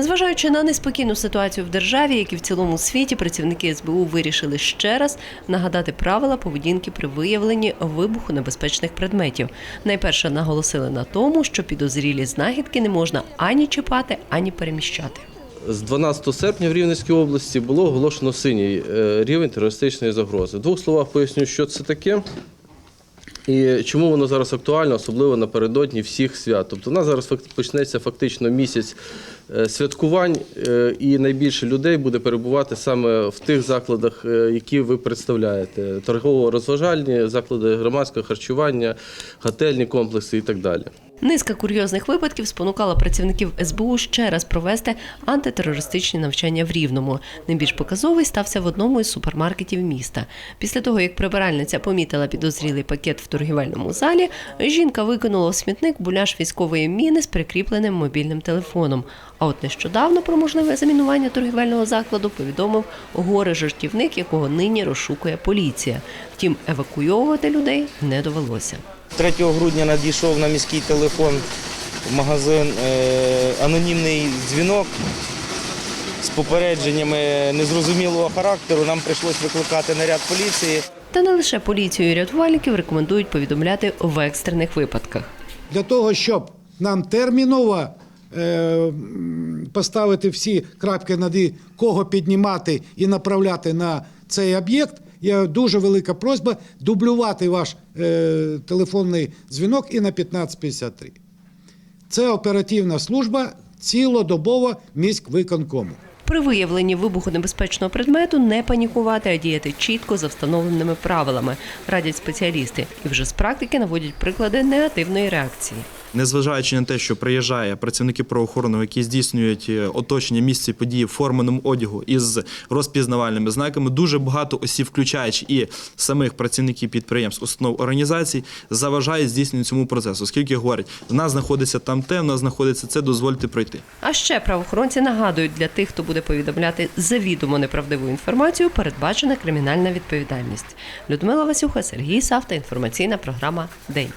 Зважаючи на неспокійну ситуацію в державі, як і в цілому світі, працівники СБУ вирішили ще раз нагадати правила поведінки при виявленні вибуху небезпечних предметів. Найперше наголосили на тому, що підозрілі знахідки не можна ані чіпати, ані переміщати. З 12 серпня в Рівненській області було оголошено синій е, рівень терористичної загрози. В двох словах поясню, що це таке. І чому воно зараз актуально, особливо напередодні всіх свят. Тобто, у нас зараз почнеться фактично місяць е, святкувань, е, і найбільше людей буде перебувати саме в тих закладах, е, які ви представляєте: торгово-розважальні заклади громадського харчування, готельні комплекси і так далі. Низка курйозних випадків спонукала працівників СБУ ще раз провести антитерористичні навчання в Рівному. Найбільш показовий стався в одному із супермаркетів міста. Після того, як прибиральниця помітила підозрілий пакет в торгівельному залі, жінка викинула у смітник буляш військової міни з прикріпленим мобільним телефоном. А от нещодавно про можливе замінування торгівельного закладу повідомив горе-жартівник, якого нині розшукує поліція. Втім, евакуйовувати людей не довелося. 3 грудня надійшов на міський телефон в магазин е, анонімний дзвінок з попередженнями незрозумілого характеру. Нам прийшлось викликати наряд поліції. Та не лише поліцію і рятувальників рекомендують повідомляти в екстрених випадках. для того, щоб нам терміново е, поставити всі крапки над «і», кого піднімати і направляти на цей об'єкт, є дуже велика просьба дублювати ваш е, телефонний дзвінок і на 1553. Це оперативна служба цілодобово міськвиконкому. При виявленні вибухонебезпечного предмету не панікувати, а діяти чітко за встановленими правилами, радять спеціалісти, і вже з практики наводять приклади негативної реакції. Незважаючи на те, що приїжджає працівники правоохоронного, які здійснюють е, оточення місця події в форменому одягу із розпізнавальними знаками, дуже багато осіб, включаючи і самих працівників підприємств, установ організацій, заважають здійсненню цьому процесу, оскільки говорять, в нас знаходиться там те, в нас знаходиться це, дозвольте пройти. А ще правоохоронці нагадують для тих, хто буде повідомляти завідомо неправдиву інформацію, передбачена кримінальна відповідальність. Людмила Васюха, Сергій Савта, інформаційна програма День.